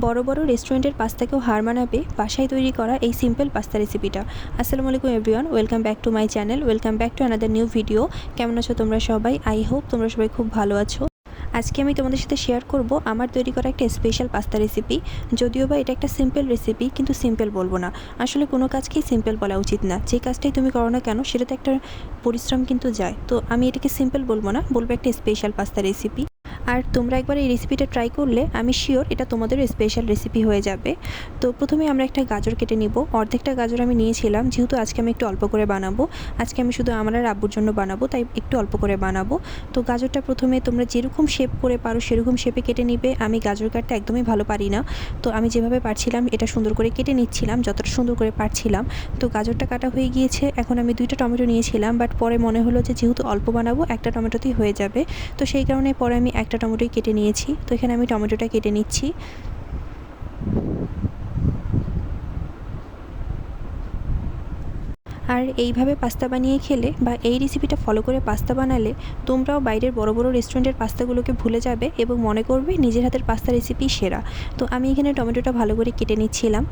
বড় বড় রেস্টুরেন্টের পাস্তাকেও হার মানাবে বাসায় তৈরি করা এই সিম্পল পাস্তা রেসিপিটা আসসালামু আলাইকুম everyone welcome back to my channel welcome back to another new video কেমন আছো তোমরা সবাই? আই হোপ তোমরা সবাই খুব ভালো আছো। আজকে আমি তোমাদের সাথে শেয়ার করব আমার তৈরি করা একটা স্পেশাল পাস্তা রেসিপি যদিও বা এটা একটা সিম্পল রেসিপি কিন্তু সিম্পল বলব না। আসলে কোনো কাজকেই সিম্পল বলা উচিত না। যে কাজটাই তুমি করো না কেন, সেটাতে একটা পরিশ্রম কিন্তু যায়। তো আমি এটাকে সিম্পল বলব না, বলব একটা স্পেশাল পাস্তা রেসিপি আর তোমরা একবার এই রেসিপিটা ট্রাই করলে, আমি শিওর এটা তোমাদের স্পেশাল রেসিপি হয়ে যাবে। তো প্রথমে আমরা একটা গাজর কেটে নিব। অর্ধেকটা গাজর আমি নিয়েছিলাম, যেহেতু আজকে আমি একটু অল্প করে বানাবো। আজকে আমি শুধু আমার আর আব্বুর জন্য বানাবো, তাই একটু অল্প করে বানাবো। তো গাজরটা প্রথমে তোমরা যেরকম শেপ করে পারো, সেরকম শেপে কেটে নিবে। আমি গাজর কাটতে একদমই ভালো পারি না। তো আমি যেভাবে পারছিলাম, এটা সুন্দর করে কেটে নিচ্ছিলাম, যতটা সুন্দর করে পারছিলাম। তো গাজরটা কাটা হয়ে গিয়েছে। এখন আমি দুইটা টমেটো নিয়েছিলাম বাট পরে মনে হলো যে যেহেতু অল্প বানাবো, একটা টমেটোতেই হয়ে যাবে। তো সেই কারণে পরে আমি একটা টমেটোই কেটে নিয়েছি। তো এখানে আমি টমেটোটা কেটে নিচ্ছি। আর এইভাবে পাস্তা বানিয়ে খেলে বা এই রেসিপিটা ফলো করে পাস্তা বানালে তোমরাও বাইরের বড় বড় রেস্টুরেন্টের পাস্তাগুলোকে ভুলে যাবে এবং মনে করবে নিজের হাতের পাস্তা রেসিপি সেরা। তো আমি এখানে টমেটোটা ভালো করে কেটে নিচ্ছিলাম।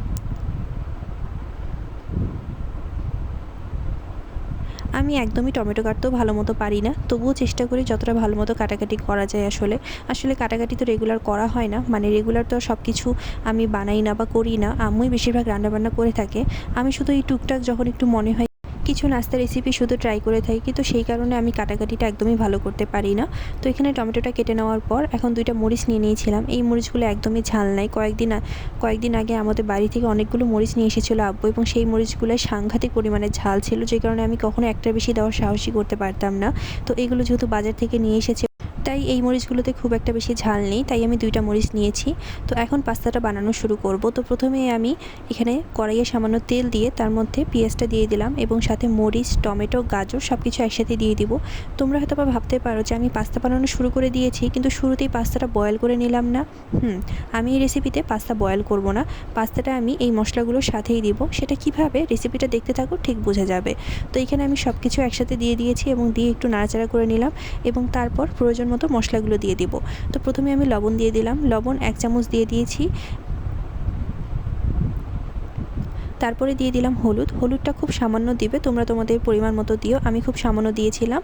আমি একদমই টমেটো কাটতেও ভালো মতো পারি না। তবুও চেষ্টা করি যতটা ভালো মতো কাটাকাটি করা যায় আসলে। আসলে কাটাকাটি তো রেগুলার করা হয় না। মানে রেগুলার তো সব কিছু আমি বানাই না বা করি না। আম্মুই বেশিরভাগ রান্নাবান্না করে থাকে। আমি শুধু এই টুকটাক যখন একটু মনে হয় কিছু নাস্তা রেসিপি শুধু ট্রাই করে থাকি কিন্তু সেই কারণে আমি কাটাকাটিটা একদমই ভালো করতে পারি না। তো এখানে টমেটোটা কেটে নেওয়ার পর এখন দুইটা মরিচ নিয়ে নিয়েছিলাম। এই মরিচগুলো একদমই ঝাল নাই। কয়েকদিন কয়েকদিন আগে আমাদের বাড়ি থেকে অনেকগুলো মরিচ নিয়ে এসেছিল আব্বু এবং সেই মরিচগুলো সাংঘাতিক পরিমাণে ঝাল ছিল, যে কারণে আমি কখনো একটা বেশি দেওয়ার সাহসই করতে পারতাম না। তো এগুলো যেহেতু বাজার থেকে নিয়ে এসেছে তাই এই মরিচগুলোতে খুব একটা বেশি ঝাল নেই, তাই আমি দুইটা মরিচ নিয়েছি। তো এখন পাস্তাটা বানানো শুরু করব। তো প্রথমে আমি এখানে কড়াইয়ে সামান্য তেল দিয়ে তার মধ্যে পেঁয়াজটা দিয়ে দিলাম এবং সাথে মরিচ, টমেটো, গাজর সব কিছু একসাথে দিয়ে দিব। তোমরা হয়তো বা ভাবতে পারো যে আমি পাস্তা বানানো শুরু করে দিয়েছি, কিন্তু শুরুতেই পাস্তাটা বয়েল করে নিলাম না। হুম, আমি এই রেসিপিতে পাস্তা বয়েল করব না। পাস্তাটা আমি এই মশলাগুলোর সাথেই দিব। সেটা কীভাবে? রেসিপিটা দেখতে থাকো, ঠিক বোঝা যাবে। তো এখানে আমি সব কিছু একসাথে দিয়ে দিয়েছি এবং দিয়ে একটু নাড়াচাড়া করে নিলাম এবং তারপর প্রয়োজন মতো মশলাগুলো দিয়ে দিব। তো প্রথমে আমি লবণ দিয়ে দিলাম। লবণ এক চামচ দিয়ে দিয়েছি। তারপরে দিয়ে দিলাম হলুদ। হলুদটা খুব সামান্য দিবে, তোমরা তোমাদের পরিমাণ মতো দিও। আমি খুব সামান্য দিয়েছিলাম।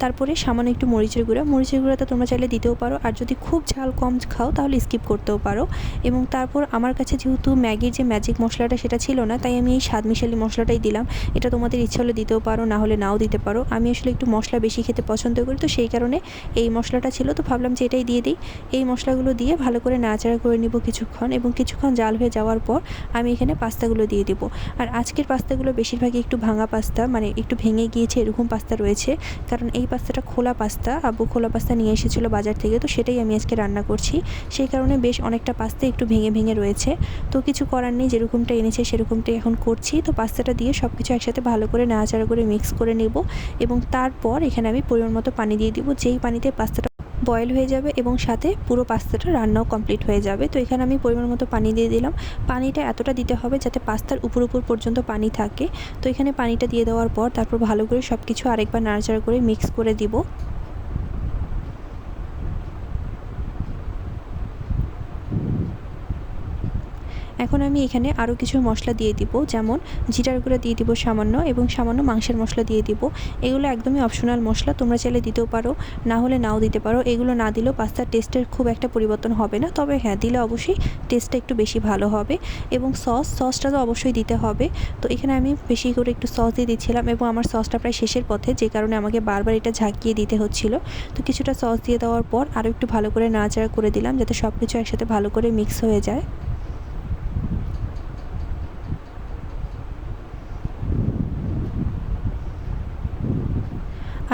তারপরে সামান্য একটু মরিচের গুঁড়া। মরিচের গুঁড়াটা তোমরা চাইলে দিতেও পারো। আর যদি খুব ঝাল কম খাও, তাহলে স্কিপ করতেও পারো। এবং তারপর আমার কাছে যেহেতু ম্যাগির যে ম্যাজিক মশলাটা সেটা ছিল না, তাই আমি এই স্বাদ মিশালি মশলাটাই দিলাম। এটা তোমাদের ইচ্ছা হলে দিতেও পারো, না হলে নাও দিতে পারো। আমি আসলে একটু মশলা বেশি খেতে পছন্দ করি, তো সেই কারণে এই মশলাটা ছিল। তো ভাবলাম যে এটাই দিয়ে দিই। এই মশলাগুলো দিয়ে ভালো করে নাড়াচাড়া করে নিব কিছুক্ষণ এবং কিছুক্ষণ জাল হয়ে যাওয়ার পর আমি এখানে পাস্তাগুলো দিয়ে দেবো। আর আজকের পাস্তাগুলো বেশিরভাগই একটু ভাঙা পাস্তা মানে একটু ভেঙে গিয়েছে এরকম পাস্তা রয়েছে। কারণ এই পাস্তাটা খোলা পাস্তা। আব্বু খোলা পাস্তা নিয়ে এসেছিল বাজার থেকে, তো সেটাই আমি আজকে রান্না করছি। সেই কারণে বেশ অনেকটা পাস্তা একটু ভেঙে ভেঙে রয়েছে। তো কিছু করার নেই, যেরকমটা এনেছে সেরকমটাই এখন করছি। তো পাস্তাটা দিয়ে সব কিছু একসাথে ভালো করে, নাড়াচাড়া করে মিক্স করে নেব এবং তারপর এখানে আমি পরিমাণ মতো পানি দিয়ে দিব। যেই পানিতে পাস্তাটা বয়েল হয়ে যাবে এবং সাথে পুরো পাস্তাটা রান্নাও কমপ্লিট হয়ে যাবে। তো এখানে আমি পরিমাণ মতো পানি দিয়ে দিলাম। পানিটা এতটা দিতে হবে যাতে পাস্তার উপর উপর পর্যন্ত পানি থাকে। তো এখানে পানিটা দিয়ে দেওয়ার পর তারপর ভালো করে সব কিছু আরেকবার নাড়াচাড়া করে মিক্স করে দিব। এখন আমি এখানে আরও কিছু মশলা দিয়ে দিব, যেমন জিরার গুঁড়া দিয়ে দিব সামান্য এবং সামান্য মাংসের মশলা দিয়ে দিব। এগুলো একদমই অপশনাল মশলা, তোমরা চাইলে দিতেও পারো, না হলে নাও দিতে পারো। এগুলো না দিলেও পাস্তার টেস্টের খুব একটা পরিবর্তন হবে না, তবে হ্যাঁ দিলে অবশ্যই টেস্টটা একটু বেশি ভালো হবে। এবং সস সসটা তো অবশ্যই দিতে হবে। তো এখানে আমি বেশি করে একটু সস দিয়ে দিচ্ছিলাম এবং আমার সসটা প্রায় শেষের পথে, যে কারণে আমাকে বারবার এটা ঝাঁকিয়ে দিতে হচ্ছিল। তো কিছুটা সস দিয়ে দেওয়ার পর আরও একটু ভালো করে নাড়াচাড়া করে দিলাম, যাতে সব কিছু একসাথে ভালো করে মিক্স হয়ে যায়।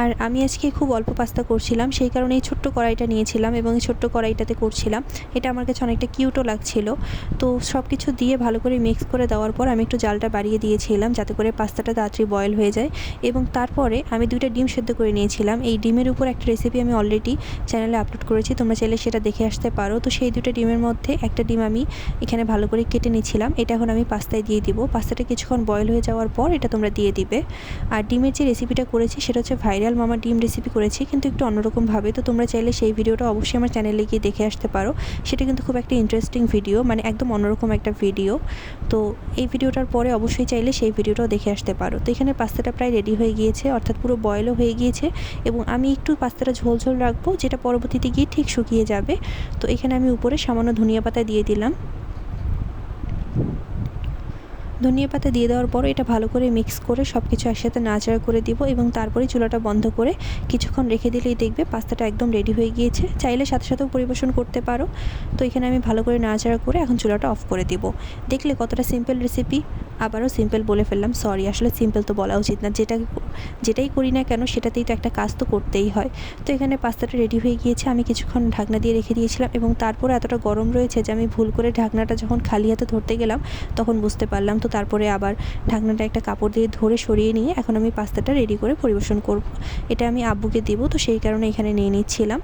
আর আমি আজকে খুব অল্প পাস্তা করছিলাম, সেই কারণে এই ছোট্ট কড়াইটা নিয়েছিলাম এবং এই ছোট্ট কড়াইটাতে করছিলাম। এটা আমার কাছে অনেকটা কিউটও লাগছিল। তো সব কিছু দিয়ে ভালো করে মিক্স করে দেওয়ার পর আমি একটু জালটা বাড়িয়ে দিয়েছিলাম যাতে করে পাস্তাটা তাড়াতাড়ি বয়েল হয়ে যায় এবং তারপরে আমি দুইটা ডিম সেদ্ধ করে নিয়েছিলাম। এই ডিমের উপর একটা রেসিপি আমি অলরেডি চ্যানেলে আপলোড করেছি, তোমরা চাইলে সেটা দেখে আসতে পারো। তো সেই দুটো ডিমের মধ্যে একটা ডিম আমি এখানে ভালো করে কেটে নিয়েছিলাম। এটা এখন আমি পাস্তায় দিয়ে দিব। পাস্তাটা কিছুক্ষণ বয়েল হয়ে যাওয়ার পর এটা তোমরা দিয়ে দিবে। আর ডিমের যে রেসিপিটা করেছি সেটা হচ্ছে ভাইরাল রয়্যাল মামা ডিম রেসিপি করেছি, কিন্তু একটু অন্যরকমভাবে। তো তোমরা চাইলে সেই ভিডিওটা অবশ্যই আমার চ্যানেলে গিয়ে দেখে আসতে পারো। সেটা কিন্তু খুব একটা ইন্টারেস্টিং ভিডিও মানে একদম অন্যরকম একটা ভিডিও তো এই ভিডিওটার পরে অবশ্যই চাইলে সেই ভিডিওটাও দেখে আসতে পারো। তো এখানে পাস্তাটা প্রায় রেডি হয়ে গিয়েছে, অর্থাৎ পুরো বয়েলও হয়ে গিয়েছে এবং আমি একটু পাস্তাটা ঝোল ঝোল রাখব, যেটা পরবর্তীতে গিয়ে ঠিক শুকিয়ে যাবে। তো এখানে আমি উপরে সামান্য ধনিয়া পাতা দিয়ে দিলাম। ধনিয়া পাতা দিয়ে দেওয়ার পর এটা ভালো করে মিক্স করে সব কিছু একসাথে নাড়াচাড়া করে দিব এবং তারপরে চুলাটা বন্ধ করে কিছুক্ষণ রেখে দিলেই দেখবে পাস্তাটা একদম রেডি হয়ে গিয়েছে। চাইলে সাথে সাথেও পরিবেশন করতে পারো। তো এখানে আমি ভালো করে নাড়াচাড়া করে এখন চুলাটা অফ করে দিব। দেখলে কতটা সিম্পল রেসিপি আবারও সিম্পল বলে ফেললাম সরি আসলে সিম্পল তো বলা উচিত না। যেটা যেটাই করি না কেন, সেটাতেই তো একটা কাজ তো করতেই হয়। তো এখানে পাস্তাটা রেডি হয়ে গিয়েছে, আমি কিছুক্ষণ ঢাকনা দিয়ে রেখে দিয়েছিলাম এবং তারপরে এতটা গরম রয়েছে যে আমি ভুল করে ঢাকনাটা যখন খালি হাতে ধরতে গেলাম, তখন বুঝতে পারলাম। তো তারপরে আবার ঢাকনাটা একটা কাপড় দিয়ে ধরে সরিয়ে নিয়ে এখন আমি পাস্তাটা রেডি করে পরিবেশন করব। এটা আমি আব্বুকে দেবো, তো সেই কারণে এখানে নিয়ে নিচ্ছিলাম।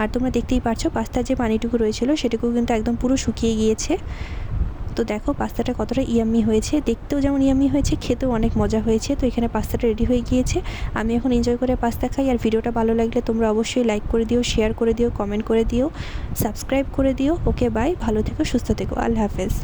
আর তোমরা দেখতেই পারছ, পাস্তার যে পানিটুকু রয়েছিল সেটুকু কিন্তু একদম পুরো শুকিয়ে গিয়েছে। তো দেখো পাস্তাটা কতটা ইয়াম্মি হয়েছে। দেখতেও যেমন ইয়াম্মি হয়েছে, খেতেও অনেক মজা হয়েছে। তো এখানে পাস্তাটা রেডি হয়ে গিয়েছে। আমি এখন এনজয় করে পাস্তা খাই। আর ভিডিওটা ভালো লাগলে তোমরা অবশ্যই লাইক করে দিও শেয়ার করে দিও কমেন্ট করে দিও সাবস্ক্রাইব করে দিও। ওকে বাই ভালো থেকো, সুস্থ থেকো। আল্লাহ হাফেজ।